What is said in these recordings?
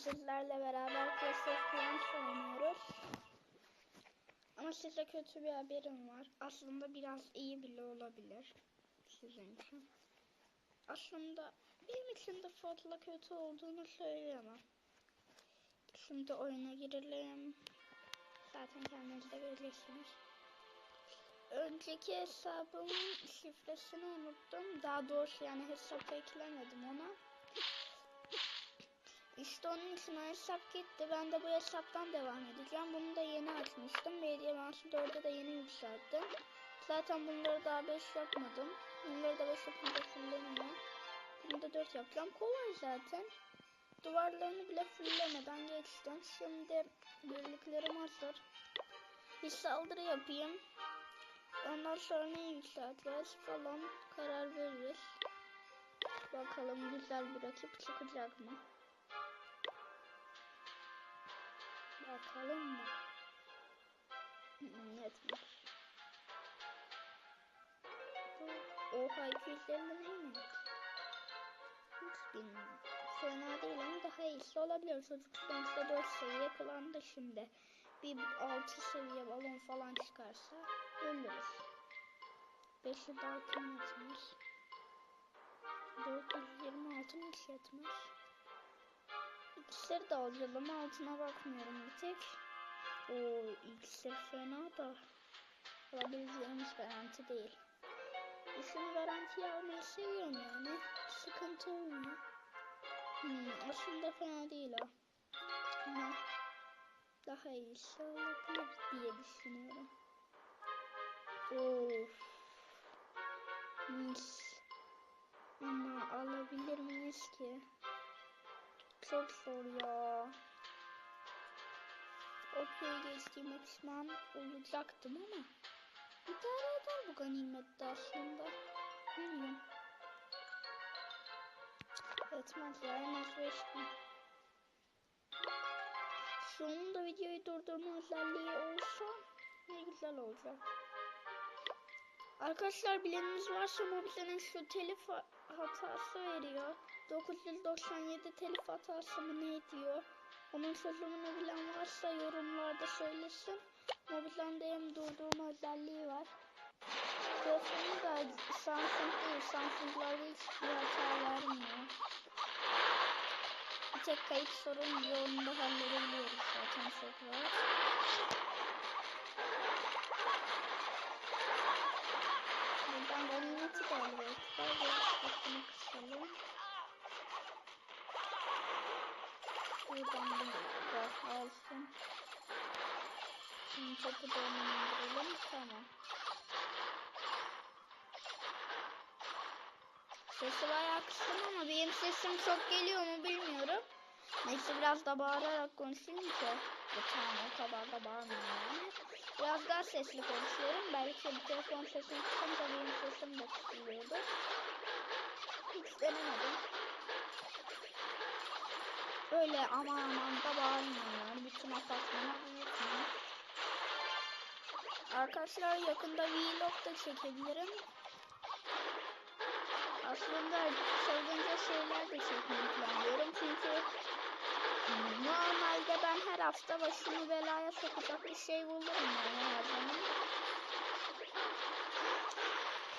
sizlerle beraber Clash of Clans oynuyoruz. Ama size kötü bir haberim var. Aslında biraz iyi bile olabilir sizin için. Aslında benim için de fazla kötü olduğunu söyleyemem. Şimdi oyuna girelim. Zaten kendiniz de göreceksiniz. Önceki hesabımın şifresini unuttum. Daha doğrusu yani hesap eklemedim ona. İşte onun için o hesap gitti. Ben de bu hesaptan devam edeceğim. Bunu da yeni açmıştım. Belediye Mansu 4'e de yeni yükselttim. Zaten bunları daha 5 yapmadım. Bunları da 5 yapınca fulleniyor. Bunu da 4 yapacağım. Kolay zaten. Duvarlarını bile fullemeden geçtim. Şimdi birliklerim hazır. Bir saldırı yapayım. Ondan sonra ne yükselteceğiz falan karar veririz. Bakalım güzel bir rakip çıkacak mı? Bakalım mı? Yetmiş. Oha 250 neymiş? 3000 fena değil ama daha iyisi olabilir. Çocuk sonuçta 4 seviye klandı şimdi. Bir 6 seviye balon falan çıkarsa ölürüz. 5'i daha kim yetmez? 426 mı hiç? İksir de alacağız ama altına bakmıyorum bir tek. O iksir fena da alabileceğimiz garanti değil. İşimi garantiye almayı seviyorum yani. Sıkıntı olmuyor. Hmm, aslında fena değil o. Ama daha iyisi olabilir diye düşünüyorum. Of. Mis. Ama alabilir miyiz ki? Çok zor ya. Okey geçtiğime pişman olacaktım ama idare eder bu ganimette aslında. Bilmiyorum. Etmez ya en az 5 bin. Sonunda videoyu durdurma özelliği olsa ne güzel olacak. Arkadaşlar bileniniz varsa Mobile'nin şu telif ha- hatası veriyor. 997 telif hatası mı ne diyor? Onun çözümünü bilen varsa yorumlarda söylesin. Mobile'nin hem durdurma özelliği var. Telefonu da Samsung değil. Samsung'larda hiçbir hata vermiyor. Bir tek kayıt sorun diyor. Onu da zaten çok rahat. Buradan ganimeti de alıyoruz. Biraz üstünü kısalım. Buradan bunu da alsın. Şimdi topu da ona indirelim. Tamam. Sesi bayağı kıstım ama benim sesim çok geliyor mu bilmiyorum. Neyse biraz da bağırarak konuşayım ki. Bu tamam o kadar da bağırmıyorum yani. Biraz daha sesli konuşuyorum. Belki bu telefon sesini kısınca benim sesim de kısılıyordur. Hiç denemedim. Öyle aman aman da bağırmıyorum. Bütün apartmana duyurmuyorum. Arkadaşlar yakında vlog da çekebilirim. Aslında çılgınca şeyler de çekmeyi planlıyorum çünkü normalde ben her hafta başımı belaya sokacak bir şey bulurum yani her zaman.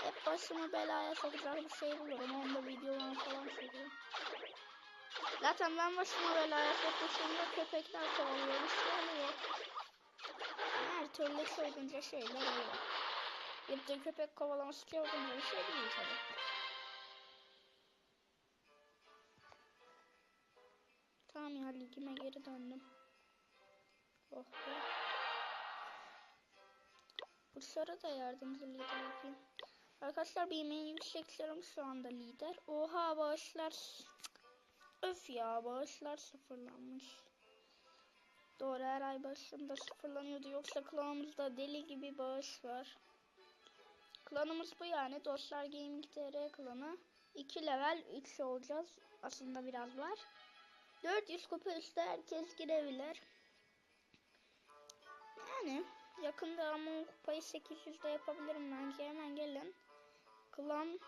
Hep başımı belaya sokacak bir şey bulurum. Onda videolarını falan çekiyorum. Zaten ben başımı belaya sokuşumda köpekler kovalıyor. Bir şey oluyor. Her türlü çılgınca şeyler oluyor. Bir de köpek kovalaması çılgınca bir şey değil tabii. Tamam ya ligime geri döndüm. Oh be. Burçlara da yardımcı lider yapayım. Arkadaşlar benim en yükseklerim şu anda lider. Oha bağışlar. Öf ya bağışlar sıfırlanmış. Doğru her ay başında sıfırlanıyordu. Yoksa klanımızda deli gibi bağış var. Klanımız bu yani. Dostlar Gaming TR klanı. 2 level 3 olacağız. Aslında biraz var. 400 kupa üstü herkes girebilir. Yani yakında ama kupayı 800'de yapabilirim bence. Hemen gelin. Klan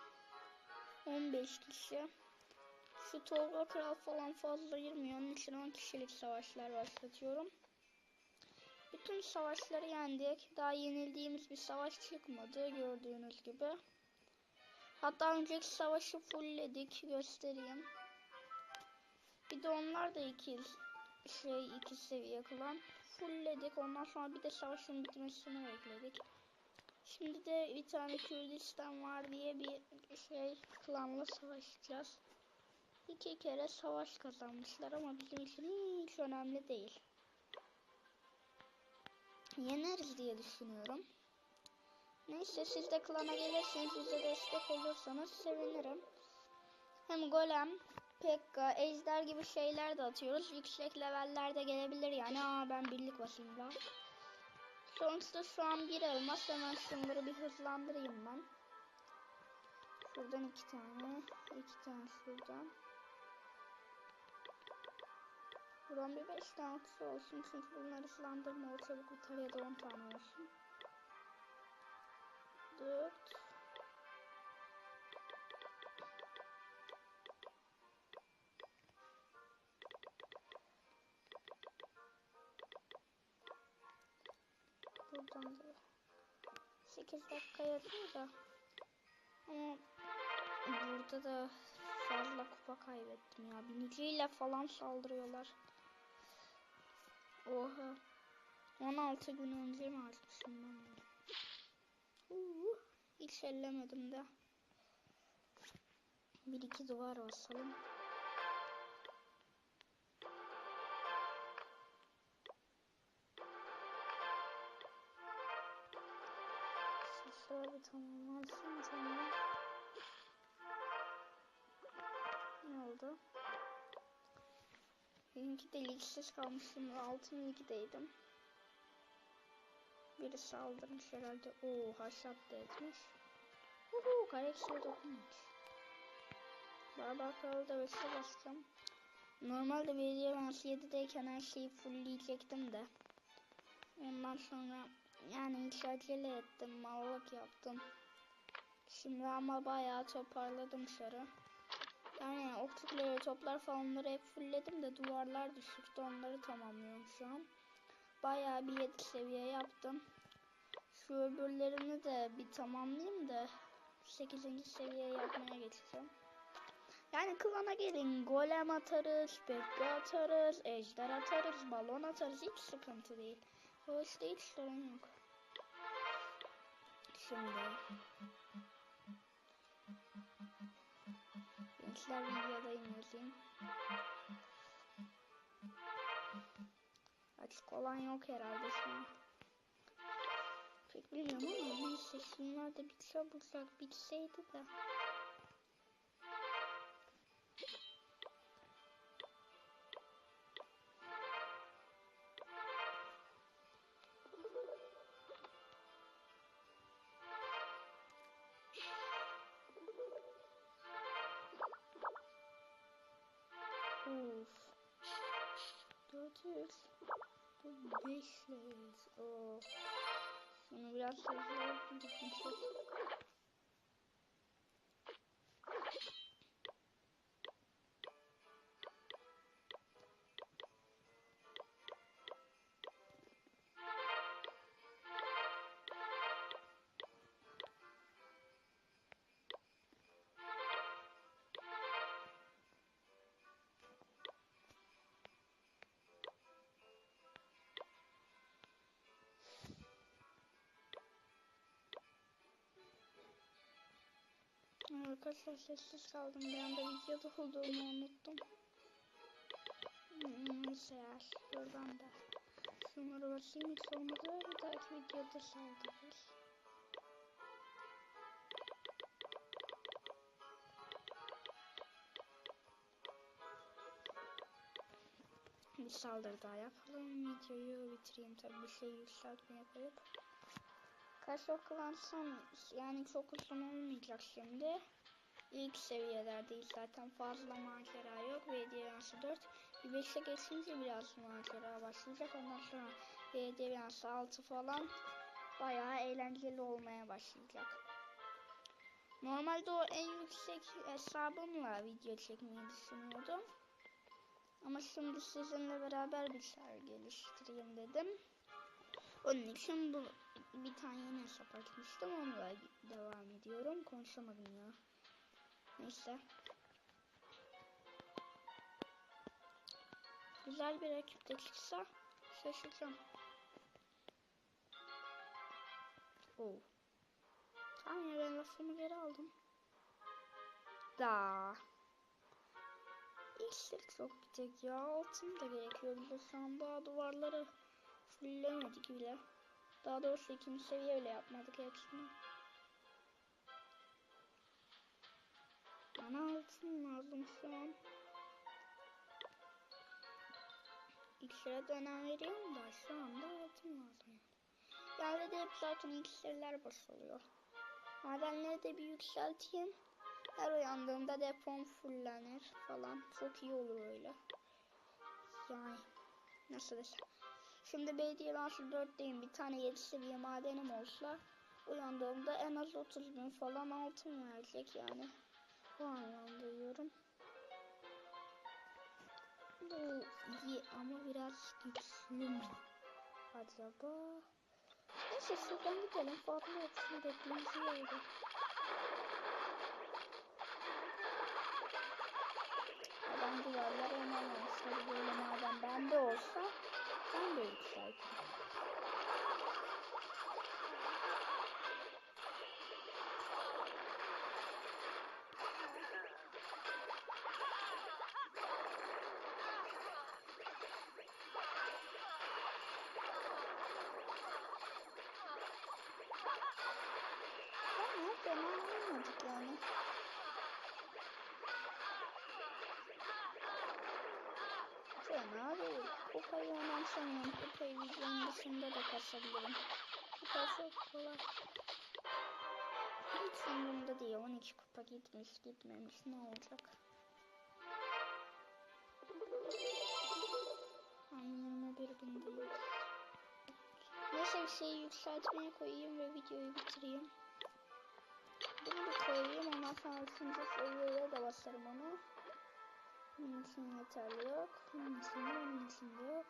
15 kişi. Şu Tolga Kral falan fazla girmiyor. Onun için 10 kişilik savaşlar başlatıyorum. Bütün savaşları yendik. Daha yenildiğimiz bir savaş çıkmadı gördüğünüz gibi. Hatta önceki savaşı fullledik. Göstereyim. Bir de onlar da iki şey iki seviye klan. Fullledik. Ondan sonra bir de savaşın bitmesini bekledik. Şimdi de bir tane Kürdistan var diye bir şey klanla savaşacağız. İki kere savaş kazanmışlar ama bizim için hiç önemli değil. Yeneriz diye düşünüyorum. Neyse siz de klana gelirseniz bize destek olursanız sevinirim. Hem golem, pekka, ejder gibi şeyler de atıyoruz. Yüksek levellerde gelebilir yani. Aa ben birlik basayım da. Sonuçta şu an bir elmas. Hemen şunları bir hızlandırayım ben. Şuradan iki tane. iki tane şuradan. Buradan bir beş tane kutu olsun. Çünkü bunları hızlandırma o çabuk biter ya da on tane olsun. Dört. 8 dakika yazıyor da ama burada da fazla kupa kaybettim ya. Biniciyle falan saldırıyorlar. Oha. 16 gün önce mi açmışım ben bunu? Hiç ellemedim de. Bir iki duvar basalım. Bir tamamlansın tamam. Ne oldu? Benimki de ligsiz kalmıştım altın ligdeydim. Biri saldırmış herhalde. Oo haşat da etmiş. Uhu kareksiye dokunmuş. Barbar kralı da vesile basacağım. Normalde belediye ben 7'deyken her şeyi fullleyecektim de. Ondan sonra yani hiç acele ettim. Mallık yaptım. Şimdi ama bayağı toparladım şarı. Yani okçukları, toplar falanları hep fullledim de duvarlar düşüktü. Onları tamamlıyorum şu an. Bayağı bir 7 seviye yaptım. Şu öbürlerini de bir tamamlayayım da 8. seviye yapmaya geçeceğim. Yani klana gelin. Golem atarız, bekle atarız, ejder atarız, balon atarız. Hiç sıkıntı değil. O işte hiç sorun yok. Şimdi Gençler videodayım yazayım. Açık olan yok herhalde an. Pek bilmiyorum ama neyse şunlar da bitse bulsak bitseydi de. Uf. 400. Bu 500. Oo. Şunu biraz gitmişiz. Arkadaşlar sessiz kaldım. Bir anda videoda olduğumu unuttum. Hmm, Neyse ya. Şuradan da. Şunları basayım hiç olmadı. Bir dahaki videoda saldırırız. Bir saldırı daha yapalım. Videoyu bitireyim tabii bir şey yükseltmeye koyup. Kaç okulansan yani çok uzun olmayacak şimdi. İlk seviyelerdeyiz zaten fazla macera yok. Belediye 4. Bir 5'e geçince biraz macera başlayacak. Ondan sonra belediye 6 falan bayağı eğlenceli olmaya başlayacak. Normalde o en yüksek hesabımla video çekmeyi düşünüyordum. Ama şimdi sizinle beraber bir şeyler geliştireyim dedim. Onun için bu bir tane yeni hesap açmıştım. Onunla devam ediyorum. Konuşamadım ya. Neyse. Güzel bir rakip de çıksa şaşıracağım. Oo. Tamam ya ben lafımı geri aldım. Da. İşleri çok bitecek ya. Altın da gerekiyor bize şu an daha duvarları fullemedik bile. Daha doğrusu ikinci seviye bile yapmadık hepsini. Bana altın lazım şu an. İksire dönem veriyorum da şu anda altın lazım. Yani de hep zaten iksirler basılıyor. Madenleri de bir yükselteyim. Her uyandığımda depom fullenir falan. Çok iyi olur öyle. Yani nasıl desem. Şimdi belediye ben şu 4'teyim. Bir tane 7 seviye madenim olsa uyandığımda en az 30 bin falan altın verecek yani. O anlamda. Bu iyi ama biraz güçlü mü? Acaba? Neyse şuradan gidelim. Farklı hepsini bekleyince oldu. Adam duvarlar oynamamışlar. Böyle madem bende olsa ben de yükseltirim. Ama fena olmadık yani. Fena değil. Kupayı önemsemiyorum. Kupayı videonun dışında da kasabilirim. Kupa çok kolay. Hiç umurumda değil. 12 kupa gitmiş gitmemiş ne olacak? Ay 21 bin değil. Neyse bir şeyi yükseltmeye koyayım ve videoyu bitireyim. Bunu bir koyayım ondan sonra üçüncü seviyeye de basarım onu. Bunun için yeterli yok. Bunun için de bunun için de yok.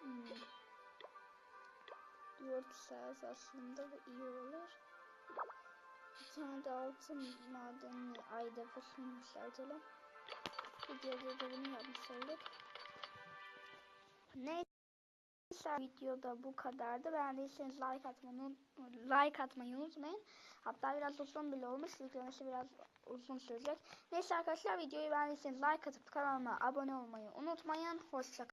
Hmm. 4 saat aslında bu iyi olur. Bir tane de altın madenini ay deposunu yükseltelim. Videoda da bunu yapmış olduk. Neyse videoda bu kadardı. Beğendiyseniz like atmayı, like atmayı unutmayın. Hatta biraz uzun bile olmuş. Yüklemesi biraz uzun sürecek. Neyse arkadaşlar videoyu beğendiyseniz like atıp kanalıma abone olmayı unutmayın. Hoşçakalın.